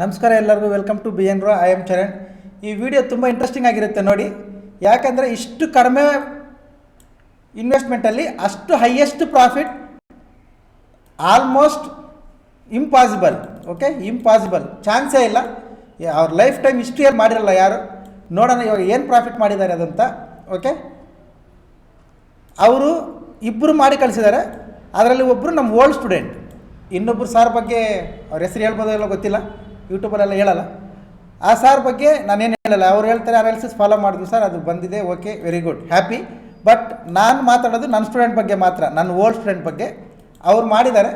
ನಮಸ್ಕಾರ ಎಲ್ಲರಿಗೂ welcome to B N row I am Charan ಈ ವಿಡಿಯೋ ತುಂಬ ಇಂಟ್ರೆಸ್ಟಿಂಗ್ ಆಗಿರುತ್ತೆ ನೋಡಿ. ಯಾಕಂದರೆ ಇಷ್ಟು ಕಡಿಮೆ ಇನ್ವೆಸ್ಟ್ಮೆಂಟಲ್ಲಿ ಅಷ್ಟು highest profit almost impossible okay impossible ಚಾನ್ಸೇ ಇಲ್ಲ. ಅವ್ರ ಲೈಫ್ ಟೈಮ್ ಇಷ್ಟು ಇಯರ್ ಮಾಡಿರಲ್ಲ ಯಾರು? ನೋಡೋಣ ಇವಾಗ ಏನು ಪ್ರಾಫಿಟ್ ಮಾಡಿದ್ದಾರೆ ಅದಂತ ಓಕೆ ಅವರು ಇಬ್ಬರು ಮಾಡಿ ಕಳಿಸಿದ್ದಾರೆ. ಅದರಲ್ಲಿ ಒಬ್ಬರು ನಮ್ಮ ಓಲ್ಡ್ ಸ್ಟೂಡೆಂಟ್ ಇನ್ನೊಬ್ಬರು ಸಾರ್ ಬಗ್ಗೆ ಅವ್ರ ಹೆಸರು ಹೇಳ್ಬೋದೋ ಇಲ್ಲೋ ಗೊತ್ತಿಲ್ಲ. ಯೂಟ್ಯೂಬಲ್ಲೆಲ್ಲ ಹೇಳಲ್ಲ. ಆ ಸಾರ್ ಬಗ್ಗೆ ನಾನೇನು ಹೇಳಲ್ಲ. ಅವ್ರು ಹೇಳ್ತಾರೆ ಅನಾಲಿಸಿಸ್ ಫಾಲೋ ಮಾಡಿದ್ವಿ ಸರ್ ಅದು ಬಂದಿದೆ okay very good happy but ನಾನು ಮಾತಾಡೋದು ನನ್ನ ಸ್ಟೂಡೆಂಟ್ ಬಗ್ಗೆ ಮಾತ್ರ ನನ್ನ ಓಲ್ಡ್ ಸ್ಟೂಡೆಂಟ್ ಬಗ್ಗೆ. ಅವ್ರು ಮಾಡಿದ್ದಾರೆ.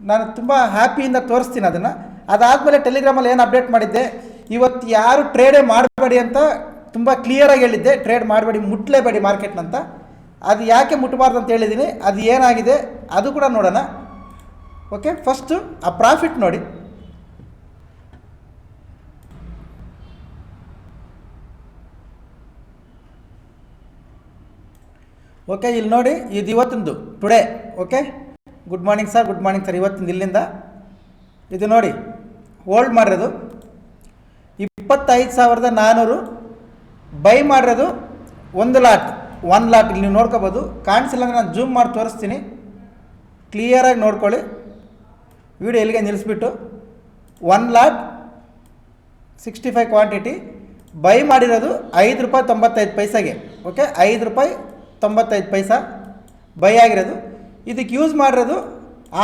ನಾನು ತುಂಬ ಹ್ಯಾಪಿಯಿಂದ ತೋರಿಸ್ತೀನಿ ಅದನ್ನು. ಅದಾದಮೇಲೆ ಟೆಲಿಗ್ರಾಮಲ್ಲಿ ಏನು ಅಪ್ಡೇಟ್ ಮಾಡಿದ್ದೆ, ಇವತ್ತು ಯಾರು ಟ್ರೇಡೇ ಮಾಡಬೇಡಿ ಅಂತ ತುಂಬ ಕ್ಲಿಯರಾಗಿ ಹೇಳಿದ್ದೆ. ಟ್ರೇಡ್ ಮಾಡಬೇಡಿ, ಮುಟ್ಲೇಬೇಡಿ ಮಾರ್ಕೆಟ್ನಂತ ಅದು ಯಾಕೆ ಮುಟ್ಟಬಾರ್ದು ಅಂತ ಹೇಳಿದ್ದೀನಿ. ಅದು ಏನಾಗಿದೆ, ಅದು ಕೂಡ ನೋಡೋಣ. ಓಕೆ ಫಸ್ಟು ಆ ಪ್ರಾಫಿಟ್ ನೋಡಿ. ಓಕೆ ಇಲ್ಲಿ ನೋಡಿ, ಇದು ಇವತ್ತಿಂದು today okay good morning sir good morning sir ಇವತ್ತಿಂದ ಇಲ್ಲಿಂದ. ಇದು ನೋಡಿ ಹೋಲ್ಡ್ ಮಾಡಿರೋದು. ಇಪ್ಪತ್ತೈದು ಸಾವಿರದ ನಾನ್ನೂರು ಬೈ ಮಾಡಿರೋದು ಒಂದು ಲಾಟ್ ಒನ್ ಲಾಟ್. ಇಲ್ಲಿ ನೀವು ನೋಡ್ಕೋಬೋದು. ಕಾಣಿಸಿಲ್ಲ ಅಂದರೆ ನಾನು ಜೂಮ್ ಮಾಡಿ ತೋರಿಸ್ತೀನಿ. ಕ್ಲಿಯರಾಗಿ ನೋಡ್ಕೊಳ್ಳಿ. ವಿಡಿಯೋ ಎಲ್ಲಿಗೆ ನಿಲ್ಲಿಸ್ಬಿಟ್ಟು one lot sixty five quantity buy ಮಾಡಿರೋದು ಐದು ರೂಪಾಯಿ ತೊಂಬತ್ತೈದು ಪೈಸೆಗೆ ಓಕೆ ಐದು ರೂಪಾಯಿ ತೊಂಬತ್ತೈದು ಪೈಸಾ ಬೈ ಆಗಿರೋದು. ಇದಕ್ಕೆ ಯೂಸ್ ಮಾಡಿರೋದು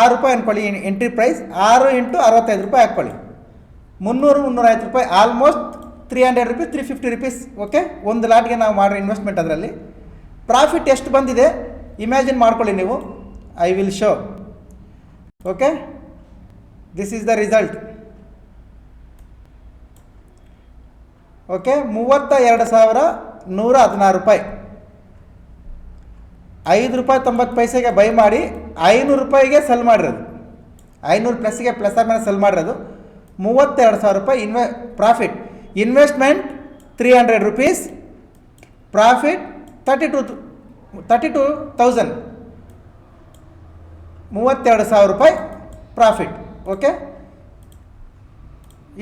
ಆರು ರೂಪಾಯಿ ಅಂದ್ಕೊಳ್ಳಿ ಎಂಟ್ರಿ ಪ್ರೈಸ್ ಆರು ಇಂಟು ಅರವತ್ತೈದು ರೂಪಾಯಿ ಹಾಕ್ಕೊಳ್ಳಿ. ಮುನ್ನೂರು, ಮುನ್ನೂರೈವತ್ತು ರೂಪಾಯಿ almost three hundred rupees three fifty rupees okay ಒಂದು ಲಾಟ್ಗೆ ನಾವು ಮಾಡೋ ಇನ್ವೆಸ್ಟ್ಮೆಂಟ್ ಅದರಲ್ಲಿ. ಪ್ರಾಫಿಟ್ ಎಷ್ಟು ಬಂದಿದೆ? ಇಮ್ಯಾಜಿನ್ ಮಾಡ್ಕೊಳ್ಳಿ ನೀವು. I will show okay this is the result okay ಮೂವತ್ತ ಎರಡು ಸಾವಿರ ನೂರ ಹದಿನಾರು ರೂಪಾಯಿ. ಐದು ರೂಪಾಯಿ ತೊಂಬತ್ತು ಪೈಸೆಗೆ ಬೈ ಮಾಡಿ ಐನೂರು ರೂಪಾಯಿಗೆ ಸೆಲ್ ಮಾಡಿರೋದು. ಐನೂರು ಪ್ಲಸ್ಗೆ ಪ್ಲಸ್ ಆರ್ ಮೇಲೆ ಸೆಲ್ ಮಾಡಿರೋದು. ಮೂವತ್ತೆರಡು ಸಾವಿರ ರೂಪಾಯಿ ಇನ್ವೆ profit investment three hundred rupees profit thirty two thirty two thousand ಮೂವತ್ತೆರಡು ಸಾವಿರ ರೂಪಾಯಿ ಪ್ರಾಫಿಟ್ ಓಕೆ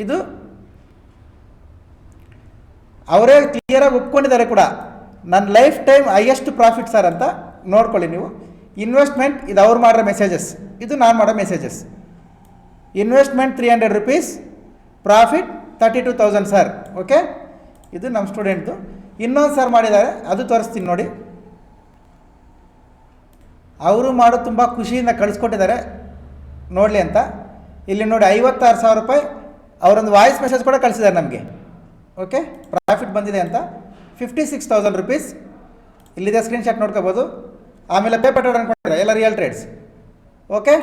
ಇದು ಅವರೇ ಕ್ಲಿಯರಾಗಿ ಒಪ್ಕೊಂಡಿದ್ದಾರೆ ಕೂಡ. ನನ್ನ life time highest profit sir ಅಂತ ನೋಡ್ಕೊಳ್ಳಿ ನೀವು. ಇನ್ವೆಸ್ಟ್ಮೆಂಟ್ ಇದು ಅವ್ರು ಮಾಡಿರೋ ಮೆಸೇಜಸ್ ಇದು ನಾನು ಮಾಡೋ messages investment three hundred rupees profit thirty two thousand sir okay ಇದು ನಮ್ಮ ಸ್ಟೂಡೆಂಟ್ದು ಇನ್ನೊಂದು ಸರ್ ಮಾಡಿದ್ದಾರೆ, ಅದು ತೋರಿಸ್ತೀನಿ ನೋಡಿ. ಅವರು ಮಾಡೋ ತುಂಬ ಖುಷಿಯಿಂದ ಕಳಿಸ್ಕೊಟ್ಟಿದ್ದಾರೆ. ನೋಡಲಿ ಅಂತ. ಇಲ್ಲಿ ನೋಡಿ ಐವತ್ತಾರು ಸಾವಿರ ರೂಪಾಯಿ ಅವರೊಂದು ವಾಯ್ಸ್ ಮೆಸೇಜ್ ಕೂಡ ಕಳಿಸಿದ್ದಾರೆ ನಮಗೆ. ಓಕೆ ಪ್ರಾಫಿಟ್ ಬಂದಿದೆ ಅಂತ. ಫಿಫ್ಟಿ ಸಿಕ್ಸ್ ತೌಸಂಡ್ ರುಪೀಸ್ ಇಲ್ಲಿದೆ ಸ್ಕ್ರೀನ್ಶಾಟ್ ನೋಡ್ಕೋಬೋದು. ಆಮೇಲೆ ಪೇಪರ್ ಟ್ರೇಡ್ ಅನ್ಕೊಂಡಿದ್ದಾರೆ? ಎಲ್ಲ ರಿಯಲ್ ಟ್ರೇಡ್ಸ್ ಓಕೆ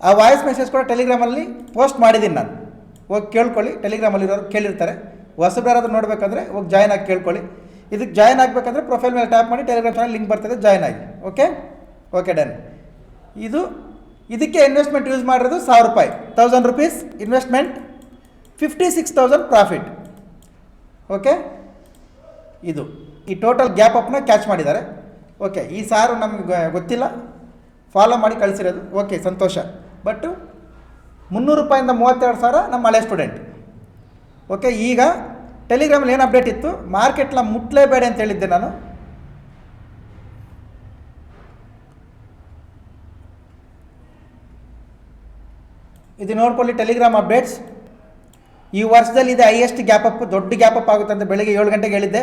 ಆ ವಾಯ್ಸ್ ಮೆಸೇಜ್ ಕೂಡ ಟೆಲಿಗ್ರಾಮಲ್ಲಿ ಪೋಸ್ಟ್ ಮಾಡಿದ್ದೀನಿ ನಾನು. ಹೋಗಿ ಕೇಳ್ಕೊಳ್ಳಿ ಟೆಲಿಗ್ರಾಮಲ್ಲಿರೋರು ಕೇಳಿರ್ತಾರೆ. ಹೊಸಬ್ರು ಯಾರಾದ್ರೂ ನೋಡಬೇಕಂದ್ರೆ ಹೋಗಿ ಜಾಯ್ನ್ ಆಗಿ ಕೇಳ್ಕೊಳ್ಳಿ. ಇದಕ್ಕೆ ಜಾಯ್ನ್ ಆಗಬೇಕಂದ್ರೆ ಪ್ರೊಫೈಲ್ ಮೇಲೆ ಟ್ಯಾಪ್ ಮಾಡಿ ಟೆಲಿಗ್ರಾಮ್ ಚಾನಲ್ ಲಿಂಕ್ ಬರ್ತದೆ ಜಾಯ್ನ್ ಆಗಿ. ಓಕೆ ಓಕೆ ಡನ್ ಇದು, ಇದಕ್ಕೆ ಇನ್ವೆಸ್ಟ್ಮೆಂಟ್ ಯೂಸ್ ಮಾಡಿರೋದು ಸಾವಿರ ರೂಪಾಯಿ. Thousand rupees investment fifty six thousand profit okay ಇದು. ಈ ಟೋಟಲ್ ಗ್ಯಾಪ್ ಅಪ್ನ ಕ್ಯಾಚ್ ಮಾಡಿದ್ದಾರೆ. ಓಕೆ ಈ ಸಾರು ನಮ್ಗೆ ಗೊತ್ತಿಲ್ಲ. ಫಾಲೋ ಮಾಡಿ ಕಳಿಸಿರೋದು. ಓಕೆ ಸಂತೋಷ. ಬಟ್ಟು ಮುನ್ನೂರು ರೂಪಾಯಿಂದ ಮೂವತ್ತೆರಡು ಸಾವಿರ ನಮ್ಮ ಹಳೆ ಸ್ಟೂಡೆಂಟ್ ಓಕೆ ಈಗ ಟೆಲಿಗ್ರಾಮಲ್ಲಿ ಏನು ಅಪ್ಡೇಟ್ ಇತ್ತು? ಮಾರ್ಕೆಟ್ನ ಮುಟ್ಲೇಬೇಡ ಅಂತ ಹೇಳಿದ್ದೆ ನಾನು. ಇದು ನೋಡ್ಕೊಳ್ಳಿ ಟೆಲಿಗ್ರಾಮ್ ಅಪ್ಡೇಟ್ಸ್ ಈ ವರ್ಷದಲ್ಲಿ ಇದೆ ಹೈಯೆಸ್ಟ್ ಗ್ಯಾಪ್ ಅಪ್ ದೊಡ್ಡ ಗ್ಯಾಪ್ ಅಪ್ ಆಗುತ್ತೆ ಅಂತ ಬೆಳಗ್ಗೆ ಏಳು ಗಂಟೆಗೆ ಹೇಳಿದ್ದೆ.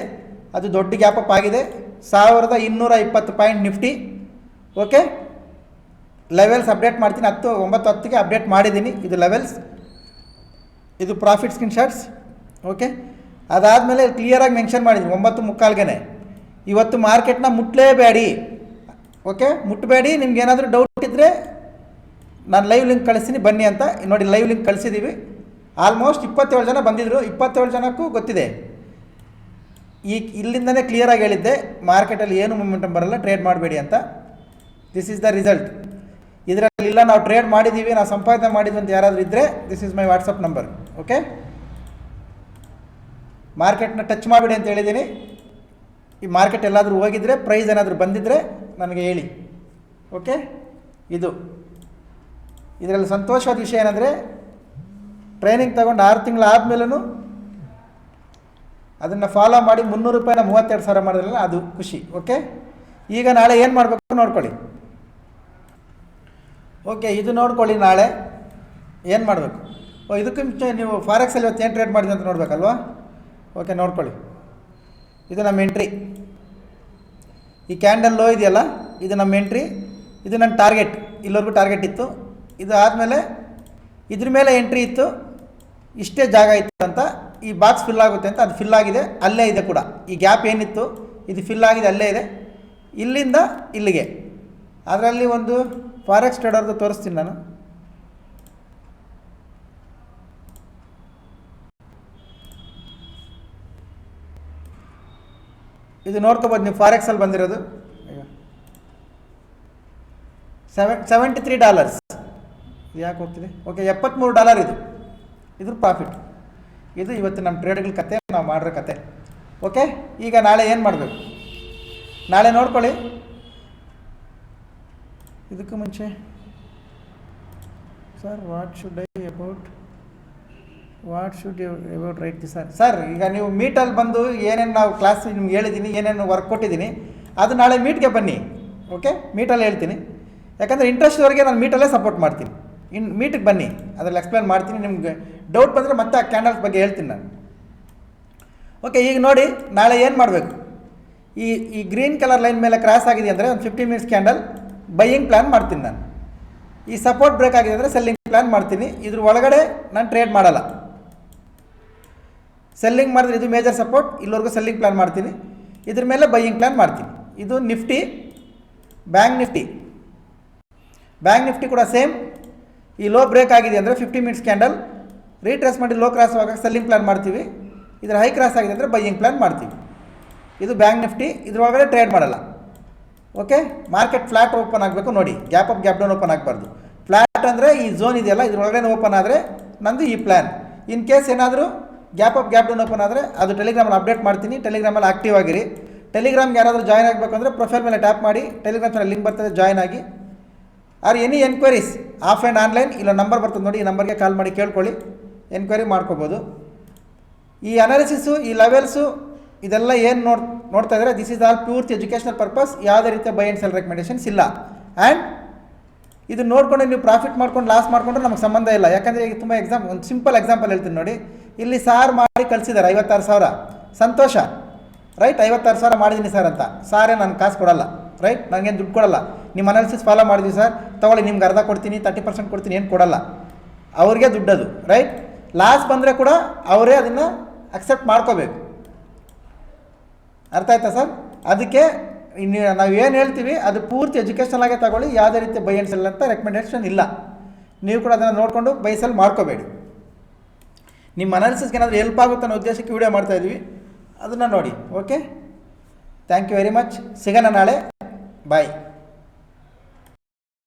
ಅದು ದೊಡ್ಡ ಗ್ಯಾಪ್ ಅಪ್ ಆಗಿದೆ. ಸಾವಿರದ ಇನ್ನೂರ ಇಪ್ಪತ್ತು point Nifty. Okay levels update ಮಾಡ್ತೀನಿ. ಹತ್ತು, ಒಂಬತ್ತು, ಹತ್ತಿಗೆ ಅಪ್ಡೇಟ್ ಮಾಡಿದ್ದೀನಿ. ಇದು ಲೆವೆಲ್ಸ್ ಇದು ಪ್ರಾಫಿಟ್ ಸ್ಕ್ರೀನ್ ಶಾಟ್ಸ್ ಓಕೆ ಅದಾದಮೇಲೆ ಕ್ಲಿಯರಾಗಿ ಮೆನ್ಷನ್ ಮಾಡಿದ್ದೀನಿ. ಒಂಬತ್ತು ಮುಕ್ಕಾಲ್ಗೆ ಇವತ್ತು ಮಾರ್ಕೆಟ್ನ ಮುಟ್ಲೇಬೇಡಿ. ಓಕೆ ಮುಟ್ಟಬೇಡಿ ನಿಮ್ಗೆ ಏನಾದರೂ ಡೌಟ್ ಇದ್ದರೆ ನಾನು ಲೈವ್ ಲಿಂಕ್ ಕಳಿಸ್ತೀನಿ. ಬನ್ನಿ ಅಂತ. ನೋಡಿ ಲೈವ್ ಲಿಂಕ್ ಕಳಿಸಿದ್ದೀವಿ ಆಲ್ಮೋಸ್ಟ್ ಇಪ್ಪತ್ತೇಳು ಜನ ಬಂದಿದ್ದರು ಇಪ್ಪತ್ತೇಳು ಜನಕ್ಕೂ ಗೊತ್ತಿದೆ. ಈ ಇಲ್ಲಿಂದನೇ ಕ್ಲಿಯರಾಗಿ ಹೇಳಿದ್ದೆ ಮಾರ್ಕೆಟಲ್ಲಿ ಏನು ಮೂಮೆಂಟಮ್ ಬರಲ್ಲ ಟ್ರೇಡ್ ಮಾಡಬೇಡಿ ಅಂತ. ದಿಸ್ ಈಸ್ ದ ರಿಸಲ್ಟ್ ಇದರಲ್ಲಿ ಇಲ್ಲ, ನಾವು ಟ್ರೇಡ್ ಮಾಡಿದ್ದೀವಿ ನಾವು ಸಂಪಾದನೆ ಮಾಡಿದ್ವಿ ಅಂತ ಯಾರಾದರೂ ಇದ್ದರೆ this is my WhatsApp number okay ಮಾರ್ಕೆಟ್ನ touch ಮಾಡಬೇಡಿ ಅಂತ ಹೇಳಿದ್ದೀನಿ. ಈ ಮಾರ್ಕೆಟ್ ಎಲ್ಲಾದರೂ ಹೋಗಿದ್ರೆ ಪ್ರೈಸ್ ಏನಾದರೂ ಬಂದಿದ್ದರೆ ನನಗೆ ಹೇಳಿ ಓಕೆ ಇದು. ಇದರಲ್ಲಿ ಸಂತೋಷವಾದ ವಿಷಯ ಏನಂದರೆ ಟ್ರೈನಿಂಗ್ ತಗೊಂಡು ಆರು ತಿಂಗಳು ಆದಮೇಲೂ ಅದನ್ನು ಫಾಲೋ ಮಾಡಿ ಮುನ್ನೂರು ರೂಪಾಯಿನ ಮೂವತ್ತೆರಡು ಸಾವಿರ ಮಾಡಿದ್ರಲ್ಲ, ಅದು ಖುಷಿ ಓಕೆ ಈಗ ನಾಳೆ ಏನು ಮಾಡಬೇಕು ನೋಡ್ಕೊಳ್ಳಿ. ಓಕೆ ಇದು ನೋಡ್ಕೊಳ್ಳಿ ನಾಳೆ, ಏನು ಮಾಡಬೇಕು? ಓ, ಇದಕ್ಕೆ ಮುಂಚೆ ನೀವು ಫಾರೆಕ್ಸಲ್ಲಿ ಇವತ್ತು ಏನು ಟ್ರೇಡ್ ಮಾಡಿದೆ ಅಂತ ನೋಡಬೇಕಲ್ವಾ? ಓಕೆ ನೋಡ್ಕೊಳ್ಳಿ. ಇದು ನಮ್ಮ ಎಂಟ್ರಿ ಈ ಕ್ಯಾಂಡಲ್ ಲೋ ಇದೆಯಲ್ಲ, ಇದು ನಮ್ಮ ಎಂಟ್ರಿ ಇದು ನನ್ನ ಟಾರ್ಗೆಟ್ ಇಲ್ಲಿವರೆಗೂ ಟಾರ್ಗೆಟ್ ಇತ್ತು. ಇದು ಆದಮೇಲೆ ಇದ್ರ ಮೇಲೆ ಎಂಟ್ರಿ ಇತ್ತು. ಇಷ್ಟೇ ಜಾಗ ಇತ್ತು ಅಂತ ಈ ಬಾಕ್ಸ್ ಫಿಲ್ ಆಗುತ್ತೆ ಅಂತ ಅದು ಫಿಲ್ ಆಗಿದೆ, ಅಲ್ಲೇ ಇದೆ ಕೂಡ. ಈ ಗ್ಯಾಪ್ ಏನಿತ್ತು? ಇದು ಫಿಲ್ ಆಗಿದೆ, ಅಲ್ಲೇ ಇದೆ. ಇಲ್ಲಿಂದ ಇಲ್ಲಿಗೆ. ಅದರಲ್ಲಿ ಒಂದು ಫಾರೆಕ್ಸ್ ಟ್ರೇಡರ್ದು ತೋರಿಸ್ತೀನಿ ನಾನು. ಇದು ನೋಡ್ಕೋಬೋದು ನೀವು ಫಾರೆಕ್ಸಲ್ಲಿ ಬಂದಿರೋದು. ಸೆವೆನ್ ಸೆವೆಂಟಿ ತ್ರೀ ಡಾಲರ್ಸ್ ಇದು ಯಾಕೆ ಹೋಗ್ತಿದೆ? ಓಕೆ ಎಪ್ಪತ್ತ್ಮೂರು ಡಾಲರ್ ಇದು. ಇದ್ರ ಪ್ರಾಫಿಟ್ ಇದು ಇವತ್ತು ನಮ್ಮ ಟ್ರೇಡ್ಗಳ ಕತೆ, ನಾವು ಮಾಡಿರೋ ಕತೆ. ಓಕೆ ಈಗ ನಾಳೆ ಏನು ಮಾಡಬೇಕು? ನಾಳೆ ನೋಡ್ಕೊಳ್ಳಿ. ಇದಕ್ಕೂ ಮುಂಚೆ sir what should I about what should you about right the sir sir ಈಗ ನೀವು ಮೀಟಲ್ಲಿ ಬಂದು ಏನೇನು ನಾವು ಕ್ಲಾಸ್ ನಿಮ್ಗೆ ಹೇಳಿದ್ದೀನಿ ಏನೇನು ವರ್ಕ್ ಕೊಟ್ಟಿದ್ದೀನಿ ಅದು ನಾಳೆ ಮೀಟ್ಗೆ ಬನ್ನಿ. ಓಕೆ ಮೀಟಲ್ಲಿ ಹೇಳ್ತೀನಿ. ಯಾಕಂದರೆ ಇಂಟ್ರೆಸ್ಟ್ವರೆಗೆ ನಾನು ಮೀಟಲ್ಲೇ ಸಪೋರ್ಟ್ ಮಾಡ್ತೀನಿ. ಇನ್ ಮೀಟಿಗೆ ಬನ್ನಿ. ಅದರಲ್ಲಿ ಎಕ್ಸ್ಪ್ಲೇನ್ ಮಾಡ್ತೀನಿ, ನಿಮ್ಗೆ ಡೌಟ್ ಬಂದರೆ ಮತ್ತೆ ಆ ಕ್ಯಾಂಡಲ್ಸ್ ಬಗ್ಗೆ ಹೇಳ್ತೀನಿ ನಾನು. ಓಕೆ ಈಗ ನೋಡಿ, ನಾಳೆ ಏನು ಮಾಡಬೇಕು? ಈ ಈ ಗ್ರೀನ್ ಕಲರ್ ಲೈನ್ ಮೇಲೆ ಕ್ರಾಸ್ ಆಗಿದೆ ಅಂದರೆ ಒಂದು fifty minutes candle buying plan ಮಾಡ್ತೀನಿ ನಾನು. ಈ ಸಪೋರ್ಟ್ ಬ್ರೇಕ್ ಆಗಿದೆ ಅಂದರೆ ಸೆಲ್ಲಿಂಗ್ ಪ್ಲ್ಯಾನ್ ಮಾಡ್ತೀನಿ. ಇದ್ರ ಒಳಗಡೆ ನಾನು ಟ್ರೇಡ್ ಮಾಡಲ್ಲ. ಸೆಲ್ಲಿಂಗ್ ಮಾಡಿದ್ರೆ ಇದು ಮೇಜರ್ ಸಪೋರ್ಟ್ ಇಲ್ಲಿವರೆಗೂ ಸೆಲ್ಲಿಂಗ್ ಪ್ಲ್ಯಾನ್ ಮಾಡ್ತೀನಿ. ಇದ್ರ ಮೇಲೆ ಬೈಯಿಂಗ್ ಪ್ಲ್ಯಾನ್ ಮಾಡ್ತೀನಿ. ಇದು Nifty bank Nifty bank Nifty ಕೂಡ ಸೇಮ್ ಈ ಲೋ ಬ್ರೇಕ್ ಆಗಿದೆ ಅಂದರೆ ಫಿಫ್ಟಿ ಮಿನಿಟ್ಸ್ ಕ್ಯಾಂಡಲ್ ರೀಟ್ರೆಸ್ ಮಾಡಿ ಲೋ ಕ್ರಾಸ್ ಆಗುವಾಗ ಸೆಲ್ಲಿಂಗ್ ಪ್ಲ್ಯಾನ್ ಮಾಡ್ತೀವಿ. ಇದರ ಹೈ ಕ್ರಾಸ್ ಆಗಿದೆ ಅಂದರೆ ಬೈಯಿಂಗ್ ಪ್ಲ್ಯಾನ್ ಮಾಡ್ತೀವಿ. ಇದು ಬ್ಯಾಂಕ್ ನಿಫ್ಟಿ ಇದ್ರೊಳಗಡೆ ಟ್ರೇಡ್ ಮಾಡಲ್ಲ. ಓಕೆ ಮಾರ್ಕೆಟ್ ಫ್ಲಾಟ್ ಓಪನ್ ಆಗಬೇಕು ನೋಡಿ. Gap up gap down open ಆಗಬಾರ್ದು. ಫ್ಲಾಟ್ ಅಂದರೆ ಈ ಝೋನ್ ಇದೆಯಲ್ಲ, ಇದ್ರೊಳಗಡೆ ಓಪನ್ ಆದರೆ ನಂದು ಈ ಪ್ಲ್ಯಾನ್ ಇನ್ ಕೇಸ್ ಏನಾದರೂ gap up gap down open ಆದರೆ ಅದು ಟೆಲಿಗ್ರಾಮಲ್ಲಿ ಅಪ್ಡೇಟ್ ಮಾಡ್ತೀನಿ. ಟೆಲಿಗ್ರಾಮಲ್ಲಿ ಆಕ್ಟಿವ್ ಆಗಿರಿ. ಟೆಲಿಗ್ರಾಮ್ಗೆ ಯಾರಾದರೂ ಜಾಯ್ನ್ ಆಗಬೇಕು ಅಂದರೆ ಪ್ರೊಫೈಲ್ ಮೇಲೆ ಟ್ಯಾಪ್ ಮಾಡಿ. ಟೆಲಿಗ್ರಾಮ್ ಲಿಂಕ್ ಬರ್ತದೆ ಜಾಯ್ನ್ ಆಗಿ. Are any enquiries off and online ಇಲ್ಲ ನಂಬರ್ ಬರ್ತದೆ ನೋಡಿ, ಈ ನಂಬರ್ಗೆ ಕಾಲ್ ಮಾಡಿ ಕೇಳ್ಕೊಳ್ಳಿ. ಎನ್ಕ್ವೈರಿ ಮಾಡ್ಕೋಬೋದು. ಈ ಅನಾಲಿಸಿಸು ಈ ಲೆವೆಲ್ಸು ಇದೆಲ್ಲ ಏನು ನೋಡ್, ನೋಡ್ತಾ ಇದ್ದಾರೆ? This is all pure educational purpose ಯಾವುದೇ ರೀತಿಯ ಬೈ ಆ್ಯಂಡ್ ಸೆಲ್ ರೆಕಮೆಂಡೇಷನ್ಸ್ ಇಲ್ಲ. ಆ್ಯಂಡ್ ಇದು ನೋಡ್ಕೊಂಡು ನೀವು ಪ್ರಾಫಿಟ್ ಮಾಡ್ಕೊಂಡು ಲಾಸ್ ಮಾಡಿಕೊಂಡ್ರೆ ನಮಗೆ ಸಂಬಂಧ ಇಲ್ಲ. ಯಾಕಂದರೆ ಈಗ ತುಂಬ ಎಕ್ಸಾಮ್ ಒಂದು ಸಿಂಪಲ್ ಎಕ್ಸಾಂಪಲ್ ಹೇಳ್ತೀನಿ ನೋಡಿ. ಇಲ್ಲಿ ಸಾರ್ ಮಾಡಿ ಕಳಿಸಿದ್ದಾರೆ, ಐವತ್ತಾರು ಸಾವಿರ. ಸಂತೋಷ. ರೈಟ್ ಐವತ್ತಾರು ಸಾವಿರ ಮಾಡಿದ್ದೀನಿ ಸರ್ ಅಂತ. ಸಾರೇ ನಾನು ಕಾಸು ಕೊಡಲ್ಲ. ರೈಟ್ ನನಗೇನು ದುಡ್ಡು ಕೊಡಲ್ಲ. ನಿಮ್ಮ ಅನಾಲಿಸಿಸ್ ಫಾಲೋ ಮಾಡಿದ್ವಿ ಸರ್ ತೊಗೊಳ್ಳಿ, ನಿಮ್ಗೆ ಅರ್ಧ ಕೊಡ್ತೀನಿ ತರ್ಟಿ ಪರ್ಸೆಂಟ್ ಕೊಡ್ತೀನಿ, ಏನು ಕೊಡಲ್ಲ. ಅವ್ರಿಗೆ ದುಡ್ಡದು ರೈಟ್ ಲಾಸ್ ಬಂದರೆ ಕೂಡ ಅವರೇ ಅದನ್ನು ಅಕ್ಸೆಪ್ಟ್ ಮಾಡ್ಕೋಬೇಕು. ಅರ್ಥ ಆಯ್ತಾ ಸರ್ ಅದಕ್ಕೆ ಇನ್ನು ನಾವು ಏನು ಹೇಳ್ತೀವಿ, ಅದು ಪೂರ್ತಿ ಎಜುಕೇಷನ್ ಆಗೇ ತಗೊಳ್ಳಿ. ಯಾವುದೇ ರೀತಿ ಬೈ ಸೆಲ್ ಅಂತ ರೆಕಮೆಂಡೇಷನ್ ಇಲ್ಲ. ನೀವು ಕೂಡ ಅದನ್ನು ನೋಡಿಕೊಂಡು ಬೈ ಸೆಲ್ ಮಾಡ್ಕೋಬೇಡಿ. ನಿಮ್ಮ ಅನಾಲಿಸಿಸ್ಗೆ ಏನಾದರೂ ಹೆಲ್ಪ್ ಆಗುತ್ತೆ ಅನ್ನೋ ಉದ್ದೇಶಕ್ಕೆ ವೀಡಿಯೋ ಮಾಡ್ತಾ ಇದ್ದೀವಿ ಅದನ್ನು ನೋಡಿ okay thank you very much ಸಿಗೋಣ ನಾಳೆ. Bye.